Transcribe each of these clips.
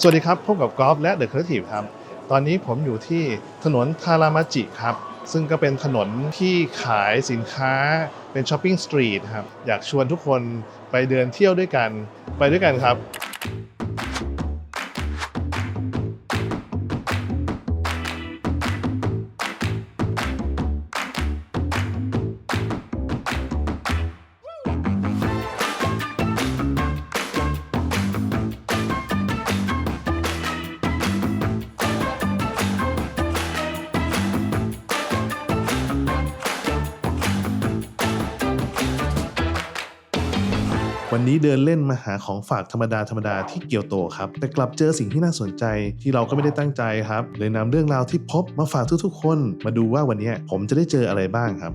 สวัสดีครับ พบกับกอล์ฟและเดอะครีเอทีฟครับ ตอนนี้ผมอยู่ที่ถนนทารามาจิครับ ซึ่งก็เป็นถนนที่ขายสินค้าเป็นช้อปปิ้งสตรีทครับ อยากชวนทุกคนไปเดินเที่ยวด้วยกัน ไปด้วยกันครับ วันนี้เดินเล่นมาหาของฝากธรรมดาธรรมดาที่เกียวโตครับ แต่กลับเจอสิ่งที่น่าสนใจที่เราก็ไม่ได้ตั้งใจครับ เลยนำเรื่องราวที่พบมาฝากทุกๆ คน มาดูว่าวันนี้ผมจะได้เจออะไรบ้างครับ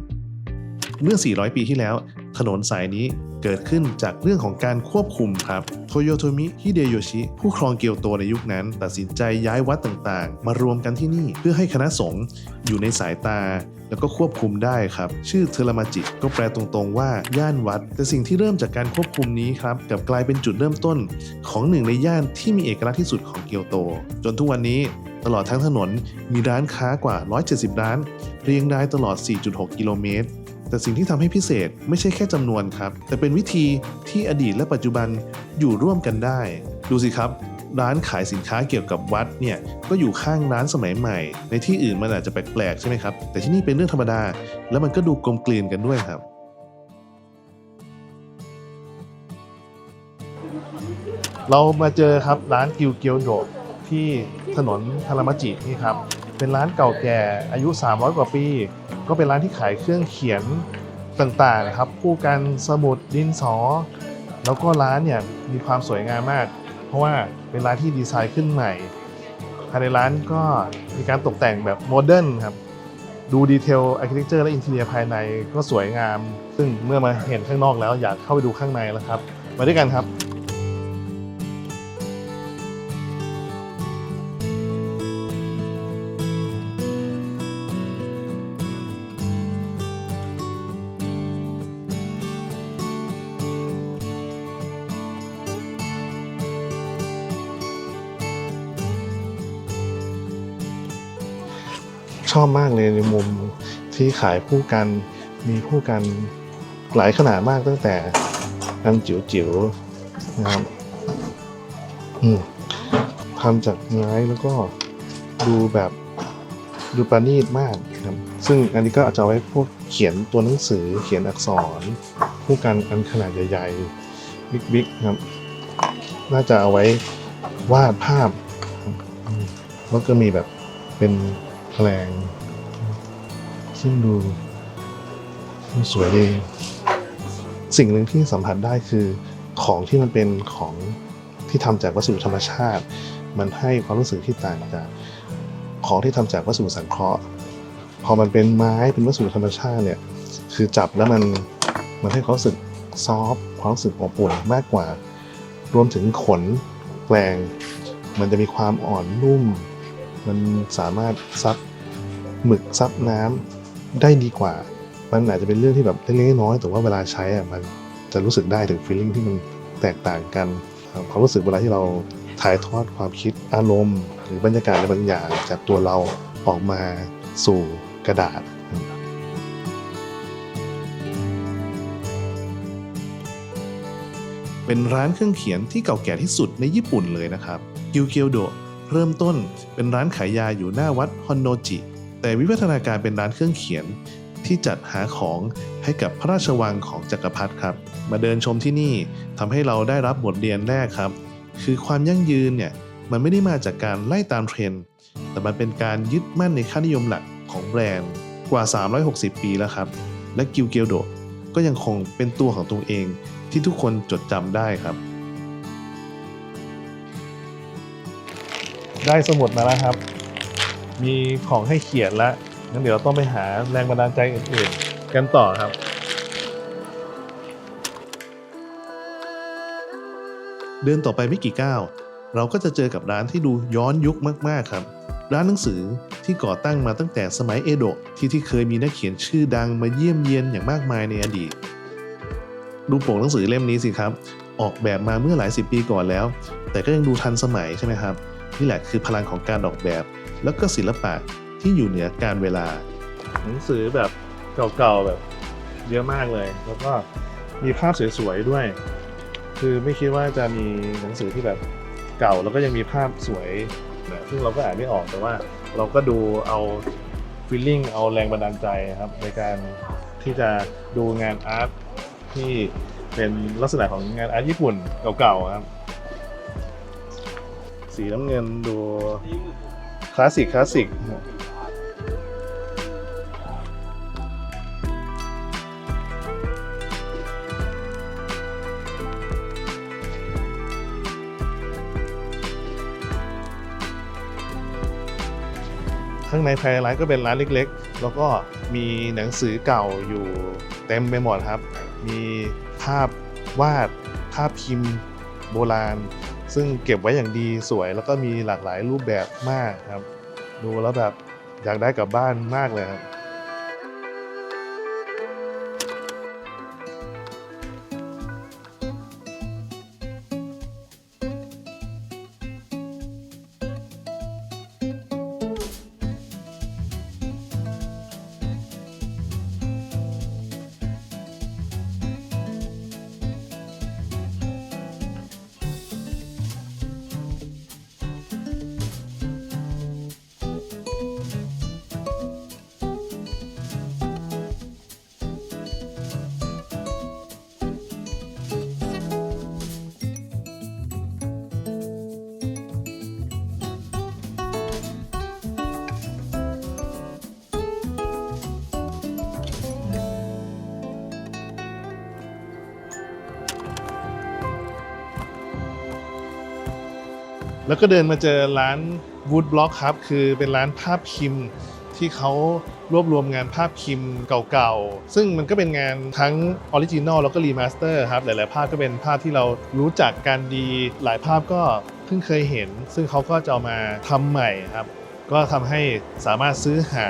เมื่อ 400 ปีที่แล้ว ถนนสายนี้ เกิดขึ้นจากเรื่องของการควบคุมครับ โทโยโตมิ ฮิเดโยชิ ผู้ครองเกียวโตในยุคนั้น ตัดสินใจย้ายวัดต่างๆ มารวมกันที่นี่เพื่อให้คณะสงฆ์อยู่ในสายตาแล้วก็ควบคุมได้ครับ ชื่อเทรามาจิก็แปลตรงๆว่าย่านวัด แต่สิ่งที่เริ่มจากการควบคุมนี้ครับกับกลายเป็นจุดเริ่มต้น ของหนึ่งในย่านที่มีเอกลักษณ์ที่สุดของเกียวโต จนทุกวันนี้ตลอดทั้งถนนมีร้านค้ากว่า 170 ร้าน เรียงรายตลอด 4.6 กิโลเมตร แต่สิ่งที่ทำให้พิเศษไม่ใช่แค่จำนวนครับ แต่เป็นวิธีที่อดีตและปัจจุบันอยู่ร่วมกันได้ ดูสิครับ ร้านขายสินค้าเกี่ยวกับวัดเนี่ยก็อยู่ข้างร้านสมัยใหม่ ในที่อื่นมันอาจจะแปลกๆใช่ไหมครับ แต่ที่นี่เป็นเรื่องธรรมดา แล้วมันก็ดูกลมกลืนกันด้วยครับเรามาเจอครับร้านกิวเกียวโดที่ถนนทารามาจินี่ครับ เป็นร้านเก่าแก่อายุ 300 กว่าปี ก็เป็นร้านที่ขายเครื่องเขียนต่างๆนะครับคู่กันสมุดดินสอ แล้วก็ร้านเนี่ยมีความสวยงามมาก เพราะว่าเป็นร้านที่ดีไซน์ขึ้นใหม่ภายในร้านก็มีการตกแต่งแบบโมเดิร์นครับดูดีเทลอาร์เคเต็กเจอร์และอินเทเรียภายในก็สวยงาม ซึ่งเมื่อมาเห็นข้างนอกแล้วอยากเข้าไปดูข้างในแล้วครับ มาด้วยกันครับ ชอบมากเลยในมุมที่ขายผู้กันมีผู้กันหลายขนาดมากตั้งแต่อันจิ๋วๆนะครับอืมทำจากไม้แล้วก็ดูแบบดูประณีตมากครับ ซึ่งอันนี้ก็อาจจะไว้พวกเขียนตัวหนังสือเขียนอักษร ผู้กันอันขนาดใหญ่ๆ บิ๊กๆครับ น่าจะเอาไว้วาดภาพแล้วก็มีแบบเป็น แผลง ซึ่งดูสวยดีสิ่งหนึ่งที่สัมผัสได้คือของที่มันเป็นของที่ทำจากวัสดุธรรมชาติ มันให้ความรู้สึกที่ต่างจากของที่ทำจากวัสดุสังเคราะห์ พอมันเป็นไม้เป็นวัสดุธรรมชาติเนี่ยคือจับแล้วมันมันให้ความรู้สึกซอฟความรู้สึกอบอุ่นมากกว่า รวมถึงขนแปลง มันจะมีความอ่อนนุ่ม มันสามารถซับ หมึกซับน้ำได้ดีกว่า มันอาจจะเป็นเรื่องที่แบบเล็กๆน้อยๆแต่ว่าเวลาใช้อะมันจะรู้สึกได้ถึงฟีลลิ่งที่มันแตกต่างกันความรู้สึกเวลาที่เราถ่ายทอดความคิดอารมณ์ หรือบรรยากาศอะไรบางอย่างจากตัวเราออกมาสู่กระดาษ เป็นร้านเครื่องเขียนที่เก่าแก่ที่สุดในญี่ปุ่นเลยนะครับกิวเกียวโดะเริ่มต้นเป็นร้านขายยาอยู่หน้าวัดฮอนโนจิ แต่วิวัฒนาการเป็นร้านเครื่องเขียนที่จัดหาของให้กับพระราชวังของจักรพรรดิครับ มาเดินชมที่นี่ทำให้เราได้รับบทเรียนแรกครับ คือความยั่งยืนเนี่ยมันไม่ได้มาจากการไล่ตามเทรนด์แต่มันเป็นการยึดมั่นในค่านิยมหลักของแบรนด์กว่า 360 ปีแล้วครับ และกิวเกียวโดก็ยังคงเป็นตัวของตัวเองที่ทุกคนจดจำได้ครับ ได้สมุดมาแล้วครับ มีของให้เขียนแล้วงั้นเดี๋ยวเราต้องไปหาแรงบันดาลใจอื่นๆ กันต่อครับ เดินต่อไปไม่กี่ก้าวเราก็จะเจอกับร้านที่ดูย้อนยุคมากๆครับ ร้านหนังสือที่ก่อตั้งมาตั้งแต่สมัยเอโดะที่ที่เคยมีนักเขียนชื่อดังมาเยี่ยมเยียนอย่างมากมายในอดีต ดูปกหนังสือเล่มนี้สิครับ ออกแบบมาเมื่อหลายสิบปีก่อนแล้ว แต่ก็ยังดูทันสมัยใช่ไหมครับ นี่แหละคือพลังของการออกแบบ แล้วก็ศิลปะที่อยู่เหนือการเวลา หนังสือแบบเก่าๆแบบเยอะมากเลย แล้วก็มีภาพสวยๆด้วย คือไม่คิดว่าจะมีหนังสือที่แบบเก่าแล้วก็ยังมีภาพสวยนะซึ่งเราก็อ่านไม่ออกแต่ว่า เราก็ดูเอาฟีลลิ่งเอาแรงบันดาลใจครับในการที่จะดูงานอาร์ตที่เป็นลักษณะของงานอาร์ตญี่ปุ่นเก่าๆครับ สีน้ำเงินดู ลาสสิกคลาสสิกข้างในภายในร้านก็เป็นร้านเล็กๆ แล้วก็มีหนังสือเก่าอยู่เต็มไปหมดครับ มีภาพวาดภาพพิมพ์โบราณ ซึ่งเก็บไว้อย่างดีสวยแล้วก็มีหลากหลายรูปแบบมากครับ ดูแล้วแบบอยากได้กลับบ้านมากเลยครับ แล้วก็เดินมาเจอร้าน Wood Block ครับ คือเป็นร้านภาพพิมพ์ที่เขารวบรวมงานภาพพิมพ์เก่าๆ ซึ่งมันก็เป็นงานทั้งออริจินอลแล้วก็รีมาสเตอร์ครับ หลายๆ ภาพก็เป็นภาพที่เรารู้จักกันดี หลายภาพก็เพิ่งเคยเห็น ซึ่งเขาก็จะเอามาทำใหม่ครับ ก็ทำให้สามารถซื้อหา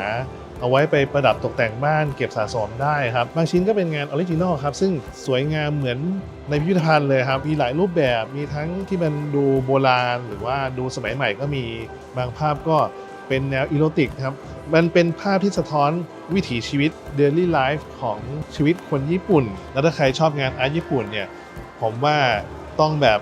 เอาไว้ไปประดับตกแต่งบ้านเก็บสะสมได้ครับ บางชิ้นก็เป็นงานออริจินอลครับ ซึ่งสวยงามเหมือนในพิพิธภัณฑ์เลยครับ มีหลายรูปแบบมีทั้งที่มันดูโบราณ หรือว่าดูสมัยใหม่ก็มีบางภาพก็เป็นแนวอีโรติกครับ มันเป็นภาพที่สะท้อนวิถีชีวิต daily life ของชีวิตคนญี่ปุ่น แล้วถ้าใครชอบงานอาร์ตญี่ปุ่นเนี่ยผมว่าต้องแบบ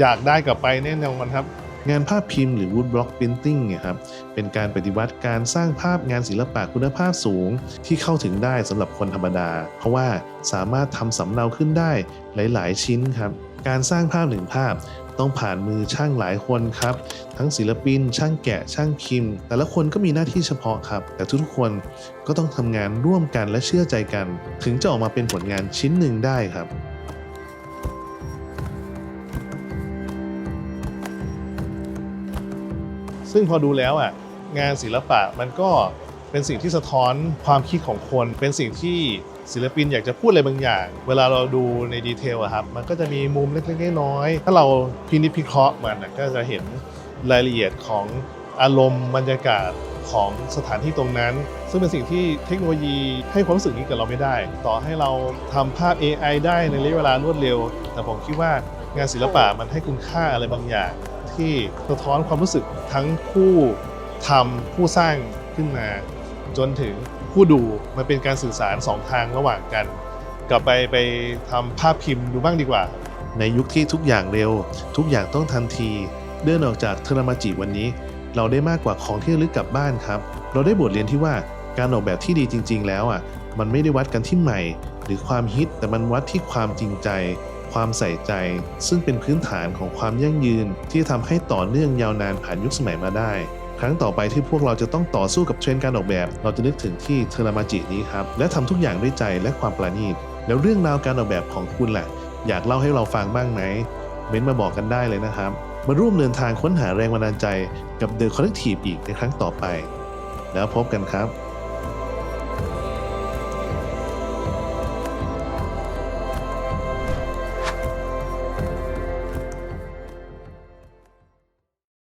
อยากได้กลับไปแน่นอนครับ งานภาพพิมพ์หรือ woodblock printing เนี่ยครับเป็นการปฏิวัติการสร้างภาพงานศิลปะคุณภาพสูง ที่เข้าถึงได้สำหรับคนธรรมดา เพราะว่าสามารถทำสำเนาขึ้นได้หลาย ๆ ชิ้นครับการสร้างภาพหนึ่งภาพต้องผ่านมือช่างหลายคนครับ ทั้งศิลปิน ช่างแกะ ช่างพิมพ์แต่ละคนก็มีหน้าที่เฉพาะครับ แต่ทุกๆคนก็ต้องทำงานร่วมกันและเชื่อใจกัน ถึงจะออกมาเป็นผลงานชิ้นหนึ่งได้ครับ ซึ่งพอดูแล้วอะงานศิลปะมันก็เป็นสิ่งที่สะท้อนความคิดของคน เป็นสิ่งที่ศิลปินอยากจะพูดอะไรบางอย่าง เวลาเราดูในดีเทลอะครับ มันก็จะมีมุมเล็กๆน้อยๆถ้าเราพินิจพิเคราะห์มันก็จะเห็นรายละเอียดของอารมณ์บรรยากาศของสถานที่ตรงนั้น ซึ่งเป็นสิ่งที่เทคโนโลยีให้ความรู้สึกนี้กับเราไม่ได้ ต่อให้เราทำภาพ AI ได้ในระยะเวลารวดเร็ว แต่ผมคิดว่างานศิลปะมันให้คุณค่าอะไรบางอย่าง ที่สะท้อนความรู้สึกทั้งผู้ทำผู้สร้างขึ้นมา จนถึงผู้ดูมันเป็นการสื่อสารสองทางระหว่างกัน กลับไปไปทำภาพพิมพ์ดูบ้างดีกว่า ในยุคที่ทุกอย่างเร็ว ทุกอย่างต้องทันที เดินออกจากเทรมาจิวันนี้ เราได้มากกว่าของที่ระลึกกลับบ้านครับ เราได้บทเรียนที่ว่าการออกแบบที่ดีจริง ๆ แล้วอะมันไม่ได้วัดกันที่ใหม่ หรือความฮิตแต่มันวัดที่ความจริงใจ ความใส่ใจ ซึ่งเป็นพื้นฐานของความยั่งยืนที่ทำให้ต่อเนื่องยาวนานผ่านยุคสมัยมาได้ ครั้งต่อไปที่พวกเราจะต้องต่อสู้กับเทรนด์การออกแบบ เราจะนึกถึงที่เทอร์มาจินี้ครับ และทำทุกอย่างด้วยใจและความประณีต แล้วเรื่องราวการออกแบบของคุณแหละอยากเล่าให้เราฟังบ้างไหมเม้นต์มาบอกกันได้เลยนะครับ มาร่วมเดินทางค้นหาแรงบันดาลใจกับ The Collective อีกในครั้งต่อไป แล้วพบกันครับ